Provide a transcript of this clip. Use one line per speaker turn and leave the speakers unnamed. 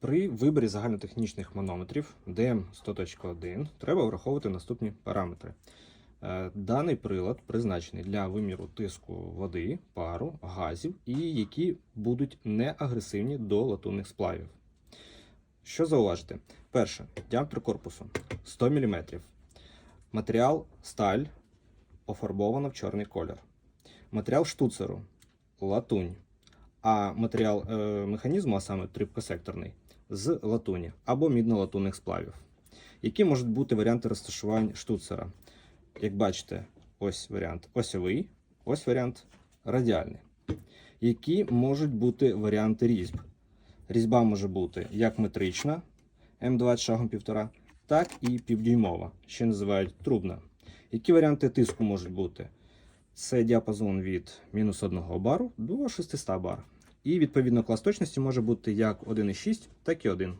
При виборі загальнотехнічних манометрів DM100.1 треба враховувати наступні параметри. Е, Даний прилад призначений для виміру тиску води, пару, газів і які будуть неагресивні до латунних сплавів. Що зауважити? Перше, діаметр корпусу 100 мм. Матеріал сталь пофарбовано в чорний колір. Матеріал штуцеру латунь. А матеріал е, механізму, а саме трипкосекторний, з латуні або мідно-латунних сплавів. Які можуть бути варіанти розташувань штуцера? Як бачите, ось варіант осьовий, ось варіант радіальний. Які можуть бути варіанти різьб? Різьба може бути як метрична М2 шагом 1,5, так і півдюймова, ще називають трубна. Які варіанти тиску можуть бути? Це діапазон від мінус 1 бару до 600 бар. І відповідно клас точності може бути як 1,6, так і 1.